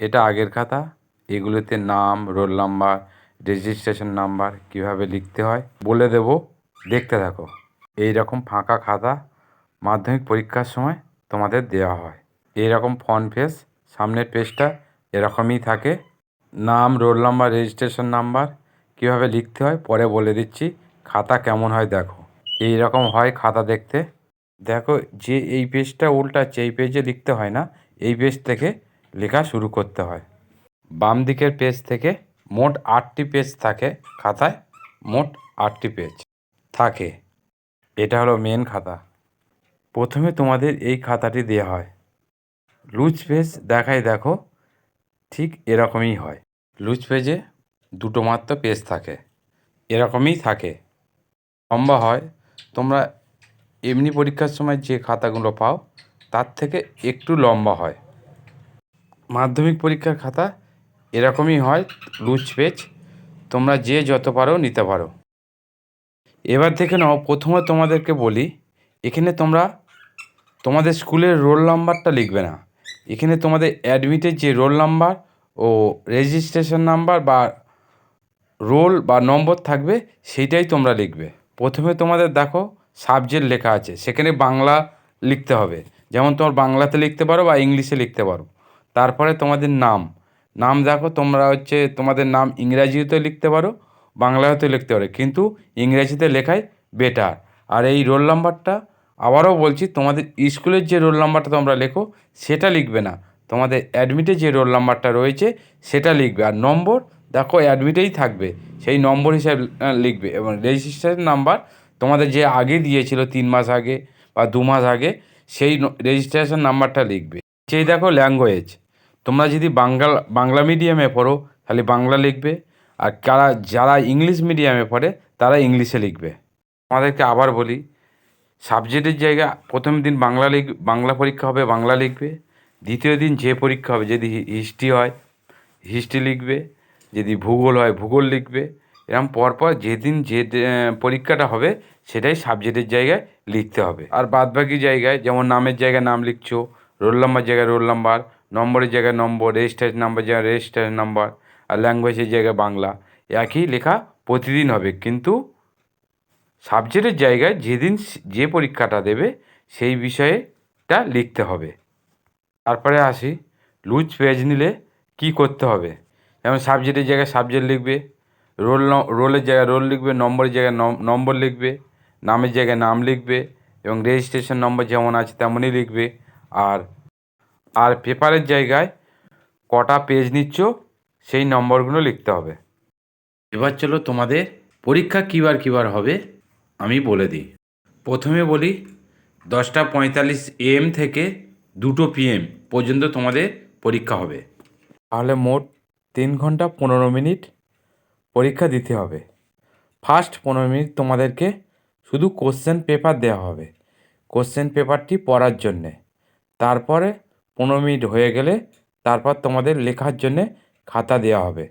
এটা আগের খাতা? এগুলোতে নাম, রোল নাম্বার, রেজিস্ট্রেশন নাম্বার কীভাবে লিখতে হয় বলে দেব। দেখতে থাকো। এই রকম ফাঁকা খাতা মাধ্যমিক পরীক্ষার সময় তোমাদের দেওয়া হয়। এই রকম ফ্রন্ট পেজ সামনের পেজটা এরকমই থাকে। নাম, রোল নাম্বার, রেজিস্ট্রেশন নাম্বার কীভাবে লিখতে হয় পরে বলে দিচ্ছি। খাতা কেমন হয় দেখো। এই রকম হয় খাতা দেখতে। দেখো যে এই পেজটা উল্টাচ্ছে এই পেজে লিখতে হয় না, এই পেজ থেকে লেখা শুরু করতে হয়। বাম দিকের পেজ থেকে মোট আটটি পেজ থাকে খাতায়, মোট আটটি পেজ থাকে। এটা হলো মেন খাতা। প্রথমে তোমাদের এই খাতাটি দেওয়া হয়। লুজ পেজ দেখাই দেখো, ঠিক এরকমই হয়। লুজ পেজে দুটো মাত্র পেজ থাকে। এরকমই থাকে। লম্বা হয় তোমরা এমনি পরীক্ষার সময় যে খাতাগুলো পাও, তার থেকে একটু লম্বা হয়। মাধ্যমিক পরীক্ষার খাতা এরকমই হয়, লুজ পেজ। তোমরা যে যত পারো নিতে পারো। এবার থেকে নাও, প্রথমে তোমাদেরকে বলি, এখানে তোমরা তোমাদের স্কুলের রোল নাম্বারটা লিখবে না। এখানে তোমাদের অ্যাডমিটের যে রোল নাম্বার ও রেজিস্ট্রেশন নাম্বার বা রোল বা নম্বর থাকবে, সেইটাই তোমরা লিখবে। প্রথমে তোমাদের দেখো, সাবজেক্ট লেখা আছে, সেখানে বাংলা লিখতে হবে। যেমন তোমার বাংলাতে লিখতে পারো বা ইংলিশে লিখতে পারো। তারপরে তোমাদের নাম। নাম দেখো, তোমরা হচ্ছে তোমাদের নাম ইংরাজিতে লিখতে পারো বাংলাতেও লিখতে পারো, কিন্তু ইংরেজিতে লেখাই বেটার আর এই রোল নাম্বারটা আবারও বলছি, তোমাদের স্কুলের যে রোল নাম্বারটা তোমরা লেখো, সেটা লিখবে না। তোমাদের অ্যাডমিটে যে রোল নাম্বারটা রয়েছে, সেটা লিখবে। আর নম্বর, দেখো অ্যাডমিটেই থাকবে, সেই নম্বর হিসাবে লিখবে। এবং রেজিস্ট্রেশন নাম্বার তোমাদের যে আগে দিয়েছিল, তিন মাস আগে বা দু মাস আগে, সেই রেজিস্ট্রেশন নাম্বারটা লিখবে। সেই দেখো ল্যাঙ্গুয়েজ তোমরা যদি বাংলা বাংলা মিডিয়ামে পড়ো, তাহলে বাংলা লিখবে। আর যারা যারা ইংলিশ মিডিয়ামে পড়ে, তারা ইংলিশে লিখবে। আমাদেরকে আবার বলি সাবজেক্টের জায়গা, প্রথম দিন বাংলা লিখ, বাংলা পরীক্ষা হবে, বাংলা লিখবে। দ্বিতীয় দিন যে পরীক্ষা হবে, যদি হিস্ট্রি হয় হিস্ট্রি লিখবে। যদি ভূগোল হয়, ভূগোল লিখবে। এরকম পরপর যেদিন যে পরীক্ষাটা হবে, সেটাই সাবজেক্টের জায়গায় লিখতে হবে। আর বাদবাকি জায়গায়, যেমন নামের জায়গায় নাম লিখছো রোল নাম্বার জায়গায় রোল নাম্বার, নম্বরের জায়গায় নম্বর, রেজিস্ট্রেশন নাম্বার জায়গায় রেজিস্ট্রেশন নাম্বার আর ল্যাঙ্গুয়েজের জায়গায় বাংলা। একই লেখা প্রতিদিন হবে, কিন্তু সাবজেক্টের জায়গায় যেদিন যে পরীক্ষাটা দেবে সেই বিষয়েটা লিখতে হবে। তারপরে আসি লুজ পেজ নিলে কি করতে হবে? যেমন সাবজেক্টের জায়গায় সাবজেক্ট লিখবে রোল রোলের জায়গায় রোল লিখবে, নম্বরের জায়গায় নম- নম্বর লিখবে, নামের জায়গায় নাম লিখবে এবং রেজিস্ট্রেশন নম্বর যেমন আছে তেমনই লিখবে। আর আর পেপারের জায়গায় কটা পেজ নিচ্ছ, সেই নম্বরগুলো লিখতে হবে। এবার চলো তোমাদের পরীক্ষা কীবার কীবার হবে, আমি বলে দিই। প্রথমে বলি, দশটা পঁয়তাল্লিশ এম থেকে দুটো পিএম পর্যন্ত তোমাদের পরীক্ষা হবে। তাহলে মোট তিন ঘণ্টা পনেরো মিনিট পরীক্ষা দিতে হবে। ফার্স্ট পনেরো মিনিট তোমাদেরকে শুধু কোশ্চেন পেপার দেওয়া হবে। কোশ্চেন পেপারটি পড়ার জন্যে। তারপরে পনেরো মিনিট হয়ে গেলে তারপর তোমাদের লেখার জন্যে খাতা দেওয়া হবে।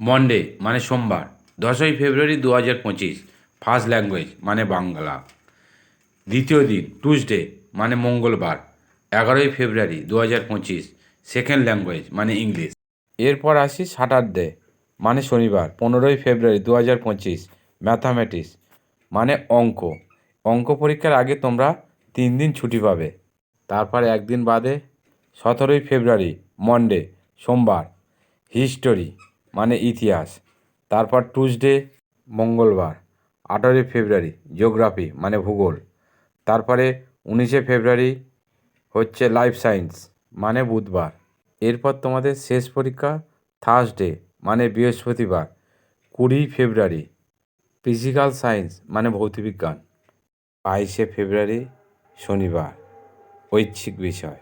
মন্ডে মানে সোমবার দশই ফেব্রুয়ারি দু হাজার পঁচিশ ফার্স্ট ল্যাঙ্গুয়েজ মানে বাংলা। দ্বিতীয় দিন টুসডে মানে মঙ্গলবার এগারোই ফেব্রুয়ারি দু হাজার পঁচিশ সেকেন্ড ল্যাঙ্গুয়েজ মানে ইংলিশ। এরপর আসি স্যাটারডে মানে শনিবার পনেরোই ফেব্রুয়ারি দু হাজার পঁচিশ ম্যাথামেটিক্স মানে অঙ্ক। অঙ্ক পরীক্ষার আগে তোমরা তিন দিন ছুটি পাবে। তারপর একদিন বাদে সতেরোই ফেব্রুয়ারি মন্ডে সোমবার হিস্টোরি মানে ইতিহাস। তারপর টুসডে মঙ্গলবার, আঠারোই ফেব্রুয়ারি জিওগ্রাফি মানে ভূগোল। তারপরে উনিশে ফেব্রুয়ারি হচ্ছে লাইফ সায়েন্স মানে বুধবার। এরপর তোমাদের শেষ পরীক্ষা থার্সডে মানে বৃহস্পতিবার, কুড়ি ফেব্রুয়ারি ফিজিক্যাল সায়েন্স মানে ভৌতবিজ্ঞান বাইশে ফেব্রুয়ারি, শনিবার। ঐচ্ছিক বিষয়।